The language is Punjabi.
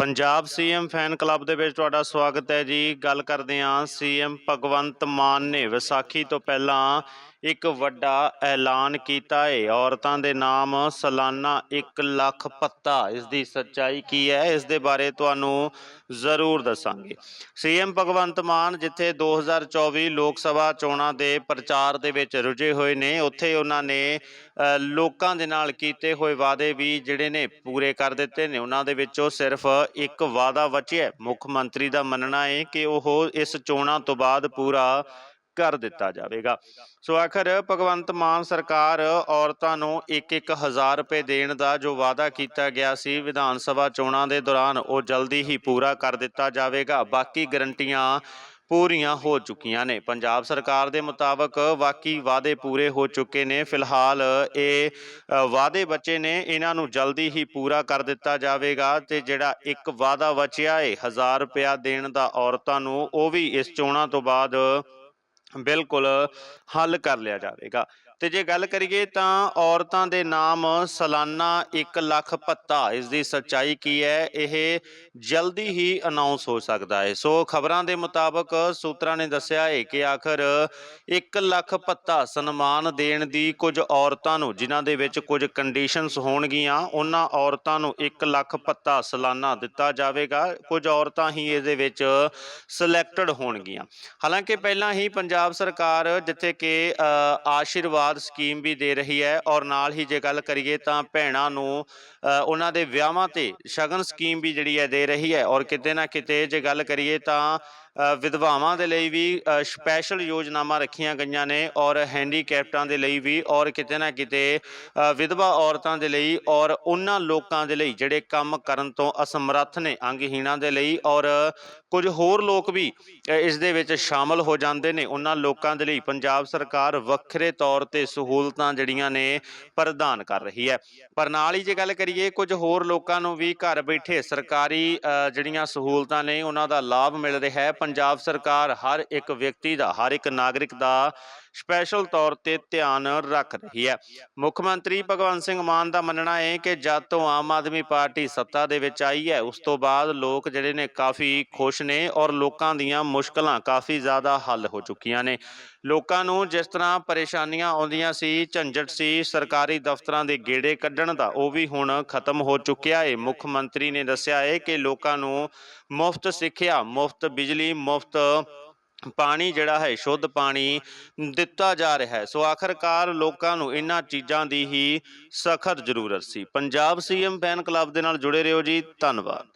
ਪੰਜਾਬ ਸੀਐਮ ਫੈਨ ਕਲੱਬ ਦੇ ਵਿੱਚ ਤੁਹਾਡਾ ਸਵਾਗਤ ਹੈ ਜੀ। ਗੱਲ ਕਰਦੇ ਹਾਂ ਸੀਐਮ ਭਗਵੰਤ ਮਾਨ ਨੇ। ਵਿਸਾਖੀ ਤੋਂ ਪਹਿਲਾਂ ਇੱਕ ਵੱਡਾ ਐਲਾਨ ਕੀਤਾ ਹੈ ਔਰਤਾਂ ਦੇ ਨਾਮ ਸਾਲਾਨਾ 1 ਲੱਖ ਪੱਤਾ ਇਸ ਦੀ ਸੱਚਾਈ ਕੀ ਹੈ? ਇਸ ਦੇ ਬਾਰੇ ਤੁਹਾਨੂੰ ਜ਼ਰੂਰ ਦੱਸਾਂਗੇ। ਸੀਐਮ ਭਗਵੰਤ ਮਾਨ ਜਿੱਥੇ 2024 ਲੋਕ ਸਭਾ ਚੋਣਾਂ ਦੇ ਪ੍ਰਚਾਰ ਦੇ ਵਿੱਚ ਰੁੱਝੇ ਹੋਏ ਨੇ, ਉੱਥੇ ਉਹਨਾਂ ਨੇ ਲੋਕਾਂ ਦੇ ਨਾਲ ਕੀਤੇ ਹੋਏ ਵਾਅਦੇ ਵੀ ਜਿਹੜੇ ਨੇ ਪੂਰੇ ਕਰ ਦਿੱਤੇ ਨੇ। ਉਹਨਾਂ ਦੇ ਵਿੱਚੋਂ ਸਿਰਫ ਇੱਕ ਵਾਅਦਾ ਬਚਿਆ। ਮੁੱਖ ਮੰਤਰੀ ਦਾ ਮੰਨਣਾ ਹੈ ਕਿ ਉਹ ਇਸ ਚੋਣਾਂ ਤੋਂ ਬਾਅਦ ਪੂਰਾ ਕਰ ਦਿੱਤਾ ਜਾਵੇਗਾ। ਸੋ ਆਖਰ ਭਗਵੰਤ ਮਾਨ ਸਰਕਾਰ ਔਰਤਾਂ ਨੂੰ 1-1 ਹਜ਼ਾਰ ਰੁਪਏ ਦੇਣ ਦਾ ਜੋ ਵਾਅਦਾ ਕੀਤਾ ਗਿਆ ਸੀ ਵਿਧਾਨ ਸਭਾ ਚੋਣਾਂ ਦੇ ਦੌਰਾਨ, ਉਹ ਜਲਦੀ ਹੀ ਪੂਰਾ ਕਰ ਦਿੱਤਾ ਜਾਵੇਗਾ। ਬਾਕੀ ਗਰੰਟੀਆਂ ਪੂਰੀਆਂ ਹੋ ਚੁੱਕੀਆਂ ਨੇ। ਪੰਜਾਬ ਸਰਕਾਰ ਦੇ ਮੁਤਾਬਕ ਬਾਕੀ ਵਾਅਦੇ ਪੂਰੇ ਹੋ ਚੁੱਕੇ ਨੇ। ਫਿਲਹਾਲ ਇਹ ਵਾਅਦੇ ਬਚੇ ਨੇ। ਇਹਨਾਂ ਨੂੰ ਜਲਦੀ ਹੀ ਪੂਰਾ ਕਰ ਦਿੱਤਾ ਜਾਵੇਗਾ ਤੇ ਜਿਹੜਾ ਇੱਕ ਵਾਅਦਾ ਬਚਿਆ ਏ 1000 ਰੁਪਇਆ ਦੇਣ ਦਾ ਔਰਤਾਂ ਨੂੰ, ਉਹ ਵੀ ਇਸ ਚੋਣਾਂ ਤੋਂ ਬਾਅਦ ਬਿਲਕੁਲ ਹੱਲ ਕਰ ਲਿਆ ਜਾਵੇਗਾ। ਤੇ ਜੇ ਗੱਲ ਕਰੀਏ ਤਾਂ ਔਰਤਾਂ ਦੇ ਨਾਮ ਸਾਲਾਨਾ 1 ਲੱਖ ਭੱਤਾ, ਇਸ ਦੀ ਸੱਚਾਈ ਕੀ ਹੈ? ਇਹ ਜਲਦੀ ਹੀ ਅਨਾਉਂਸ ਹੋ ਸਕਦਾ ਹੈ। ਸੋ ਖਬਰਾਂ ਦੇ ਮੁਤਾਬਕ ਸੂਤਰਾਂ ਨੇ ਦੱਸਿਆ ਹੈ ਕਿ ਆਖਰ 1 ਲੱਖ ਭੱਤਾ ਸਨਮਾਨ ਦੇਣ ਦੀ ਕੁਝ ਔਰਤਾਂ ਨੂੰ, ਜਿਨ੍ਹਾਂ ਦੇ ਵਿੱਚ ਕੁਝ ਕੰਡੀਸ਼ਨਸ ਹੋਣਗੀਆਂ, ਉਹਨਾਂ ਔਰਤਾਂ ਨੂੰ 1 ਲੱਖ ਭੱਤਾ ਸਾਲਾਨਾ ਦਿੱਤਾ ਜਾਵੇਗਾ। ਕੁਝ ਔਰਤਾਂ ਹੀ ਇਹਦੇ ਵਿੱਚ ਸਿਲੈਕਟਡ ਹੋਣਗੀਆਂ। ਹਾਲਾਂਕਿ ਪਹਿਲਾਂ ਹੀ ਪੰਜਾਬ ਪੰਜਾਬ ਸਰਕਾਰ ਜਿੱਥੇ ਕਿ ਅ, ਆਸ਼ੀਰਵਾਦ ਸਕੀਮ ਵੀ ਦੇ ਰਹੀ ਹੈ ਔਰ ਨਾਲ ਹੀ ਜੇ ਗੱਲ ਕਰੀਏ ਤਾਂ ਭੈਣਾਂ ਨੂੰ ਅ, ਉਹਨਾਂ ਦੇ ਵਿਆਹਾਂ ਤੇ ਸ਼ਗਨ ਸਕੀਮ ਵੀ ਜਿਹੜੀ ਹੈ ਦੇ ਰਹੀ ਹੈ ਔਰ ਕਿਤੇ ਨਾ ਕਿਤੇ ਜੇ ਗੱਲ ਕਰੀਏ ਤਾਂ ਵਿਧਵਾਵਾਂ ਦੇ ਲਈ ਵੀ ਸਪੈਸ਼ਲ ਯੋਜਨਾਵਾਂ ਰੱਖੀਆਂ ਗਈਆਂ ਨੇ ਔਰ ਹੈਂਡੀਕੈਪਟਾਂ ਦੇ ਲਈ ਵੀ ਔਰ ਕਿਤੇ ਨਾ ਕਿਤੇ ਵਿਧਵਾ ਔਰਤਾਂ ਦੇ ਲਈ ਔਰ ਉਹਨਾਂ ਲੋਕਾਂ ਦੇ ਲਈ ਜਿਹੜੇ ਕੰਮ ਕਰਨ ਤੋਂ ਅਸਮਰੱਥ ਨੇ, ਅੰਗਹੀਣਾਂ ਦੇ ਲਈ ਔਰ ਕੁਝ ਹੋਰ ਲੋਕ ਵੀ ਇਸ ਦੇ ਵਿੱਚ ਸ਼ਾਮਲ ਹੋ ਜਾਂਦੇ ਨੇ, ਉਹਨਾਂ ਲੋਕਾਂ ਦੇ ਲਈ ਪੰਜਾਬ ਸਰਕਾਰ ਵੱਖਰੇ ਤੌਰ ਤੇ ਸਹੂਲਤਾਂ ਜਿਹੜੀਆਂ ਨੇ ਪ੍ਰਦਾਨ ਕਰ ਰਹੀ ਹੈ। ਪਰ ਨਾਲ ਹੀ ਜੇ ਗੱਲ ਕਰੀਏ, ਕੁਝ ਹੋਰ ਲੋਕਾਂ ਨੂੰ ਵੀ ਘਰ ਬੈਠੇ ਸਰਕਾਰੀ ਜਿਹੜੀਆਂ ਸਹੂਲਤਾਂ ਨੇ, ਉਹਨਾਂ ਦਾ ਲਾਭ ਮਿਲ ਰਿਹਾ ਹੈ। ਪੰਜਾਬ ਸਰਕਾਰ ਹਰ ਇੱਕ ਵਿਅਕਤੀ ਦਾ ਹਰ ਇੱਕ ਨਾਗਰਿਕ ਦਾ ਸਪੈਸ਼ਲ ਤੌਰ ਤੇ ਧਿਆਨ ਰੱਖ ਰਹੀ ਹੈ। ਮੁੱਖ ਮੰਤਰੀ ਭਗਵੰਤ ਸਿੰਘ ਮਾਨ ਦਾ ਮੰਨਣਾ ਹੈ ਕਿ ਜਦ ਤੋਂ ਆਮ ਆਦਮੀ ਪਾਰਟੀ ਸੱਤਾ ਦੇ ਵਿੱਚ ਆਈ ਹੈ, ਉਸ ਤੋਂ ਬਾਅਦ ਲੋਕ ਜਿਹੜੇ ਨੇ ਕਾਫੀ ਖੁਸ਼ ਨੇ ਔਰ ਲੋਕਾਂ ਦੀਆਂ ਮੁਸ਼ਕਲਾਂ ਕਾਫੀ ਜ਼ਿਆਦਾ ਹੱਲ ਹੋ ਚੁੱਕੀਆਂ ਨੇ। ਲੋਕਾਂ ਨੂੰ ਜਿਸ ਤਰ੍ਹਾਂ ਪਰੇਸ਼ਾਨੀਆਂ ਆਉਂਦੀਆਂ ਸੀ, ਝੰਜਟ ਸੀ, ਸਰਕਾਰੀ ਦਫ਼ਤਰਾਂ ਦੇ ਗੇੜੇ ਕੱਢਣ ਦਾ, ਉਹ ਵੀ ਹੁਣ ਖਤਮ ਹੋ ਚੁੱਕਿਆ ਹੈ ਮੁੱਖ ਮੰਤਰੀ ਨੇ ਦੱਸਿਆ ਹੈ ਕਿ ਲੋਕਾਂ ਨੂੰ ਮੁਫਤ ਸਿੱਖਿਆ, ਮੁਫਤ ਬਿਜਲੀ, ਮੁਫਤ ਪਾਣੀ ਜਿਹੜਾ ਹੈ, ਸ਼ੁੱਧ ਪਾਣੀ ਦਿੱਤਾ ਜਾ ਰਿਹਾ ਹੈ। ਸੋ ਆਖਰਕਾਰ ਲੋਕਾਂ ਨੂੰ ਇਹਨਾਂ ਚੀਜ਼ਾਂ ਦੀ ਹੀ ਸਖਤ ਜ਼ਰੂਰਤ ਸੀ। ਪੰਜਾਬ ਸੀਐਮ ਫੈਨ ਕਲੱਬ ਦੇ ਨਾਲ ਜੁੜੇ ਰਹੋ ਜੀ। ਧੰਨਵਾਦ।